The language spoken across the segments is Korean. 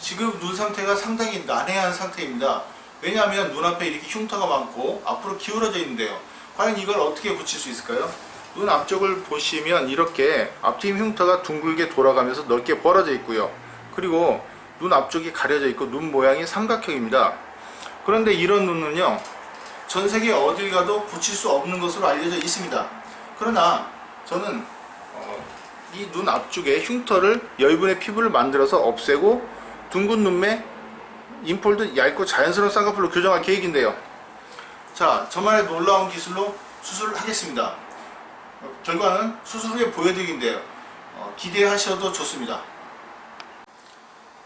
지금 눈 상태가 상당히 난해한 상태입니다. 왜냐하면 눈앞에 이렇게 흉터가 많고 앞으로 기울어져 있는데요. 과연 이걸 어떻게 고칠 수 있을까요? 눈 앞쪽을 보시면 이렇게 앞팀 흉터가 둥글게 돌아가면서 넓게 벌어져 있고요. 그리고 눈 앞쪽이 가려져 있고 눈 모양이 삼각형입니다. 그런데 이런 눈은요. 전 세계 어딜 가도 고칠 수 없는 것으로 알려져 있습니다. 그러나 저는 어, 이눈 앞쪽에 흉터를 여유분의 피부를 만들어서 없애고 둥근 눈매 인폴드 얇고 자연스러운 쌍꺼풀로 교정할 계획인데요. 자, 저만의 놀라운 기술로 수술을 하겠습니다. 어, 결과는 수술 후에 보여드리긴데요. 어, 기대하셔도 좋습니다.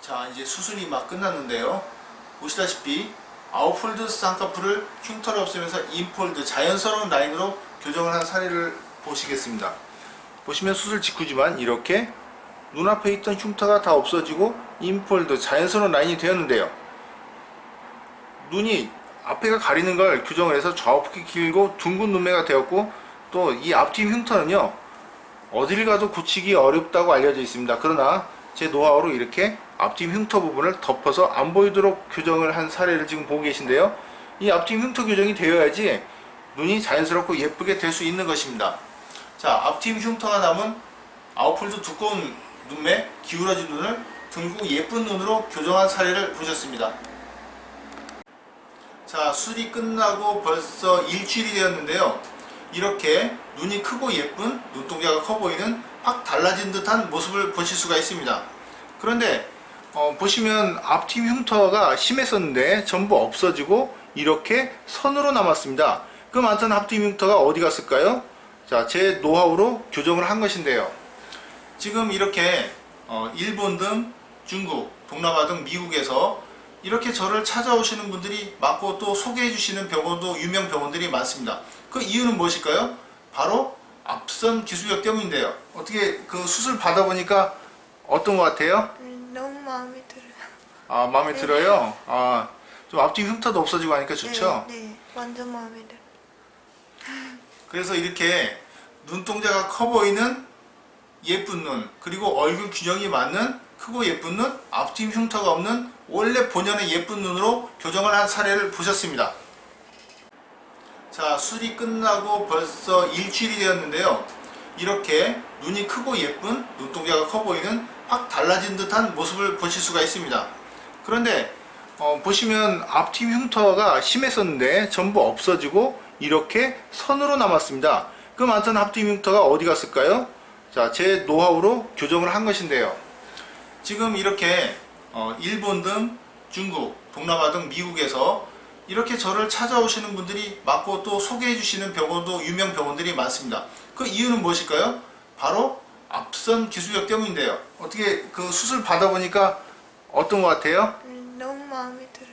자, 이제 수술이 막 끝났는데요. 보시다시피 아웃폴드 쌍꺼풀을 흉터를 없애면서 인폴드 자연스러운 라인으로 교정을 한 사례를 보시겠습니다. 보시면 수술 직후지만 이렇게 눈앞에 있던 흉터가 다 없어지고 인폴드 자연스러운 라인이 되었는데요. 눈이 앞에가 가리는 걸 교정을 해서 좌우폭이 길고 둥근 눈매가 되었고 또 이 앞뒤 흉터는요 어딜 가도 고치기 어렵다고 알려져 있습니다. 그러나 제 노하우로 이렇게 앞뒤 흉터 부분을 덮어서 안 보이도록 교정을 한 사례를 지금 보고 계신데요. 이 앞뒤 흉터 교정이 되어야지 눈이 자연스럽고 예쁘게 될 수 있는 것입니다. 자, 앞팀 흉터가 남은 아웃폴드 두꺼운 눈매, 기울어진 눈을 둥고 예쁜 눈으로 교정한 사례를 보셨습니다. 자, 수리 끝나고 벌써 일주일이 되었는데요. 이렇게 눈이 크고 예쁜 눈동자가 커 보이는 확 달라진 듯한 모습을 보실 수가 있습니다. 그런데 어, 보시면 앞팀 흉터가 심했었는데 전부 없어지고 이렇게 선으로 남았습니다. 그 많던 앞팀 흉터가 어디 갔을까요? 자, 제 노하우로 교정을 한 것인데요. 지금 이렇게 어, 일본 등 중국, 동남아 등 미국에서 이렇게 저를 찾아오시는 분들이 많고 또 소개해 주시는 병원도 유명 병원들이 많습니다. 그 이유는 무엇일까요? 바로 앞선 기술력 때문인데요. 어떻게 그 수술 받아보니까 어떤 것 같아요? 음, 너무 마음에 들어요 아, 마음에 들어요? 아, 좀 앞뒤 흉터도 없어지고 하니까 좋죠? 네, 네 완전 마음에 들어요 그래서 이렇게 눈동자가 커 보이는 예쁜 눈 그리고 얼굴 균형이 맞는 크고 예쁜 눈 앞뒤 흉터가 없는 원래 본연의 예쁜 눈으로 교정을 한 사례를 보셨습니다 자 수리 끝나고 벌써 일주일이 되었는데요 이렇게 눈이 크고 예쁜 눈동자가 커 보이는 확 달라진 듯한 모습을 보실 수가 있습니다 그런데 어, 보시면 앞팀 흉터가 심했었는데 전부 없어지고 이렇게 선으로 남았습니다. 그 많던 앞팀 흉터가 어디 갔을까요? 자, 제 노하우로 교정을 한 것인데요. 지금 이렇게 어, 일본 등 중국, 동남아 등 미국에서 이렇게 저를 찾아오시는 분들이 많고 또 소개해 주시는 병원도 유명 병원들이 많습니다. 그 이유는 무엇일까요? 바로 앞선 기술력 때문인데요. 어떻게 그 수술 받아보니까 어떤 것 같아요? 음, 너무 마음에 들어요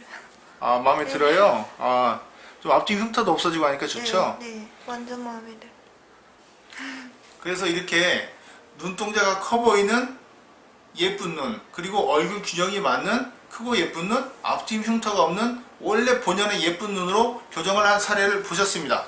아, 마음에 네. 들어요? 아, 좀 앞뒤 흉터도 없어지고 하니까 좋죠? 네, 네 완전 마음에 들어요 그래서 이렇게 눈동자가 커 보이는 예쁜 눈, 그리고 얼굴 균형이 맞는 크고 예쁜 눈, 앞뒤 흉터가 없는 원래 본연의 예쁜 눈으로 교정을 한 사례를 보셨습니다.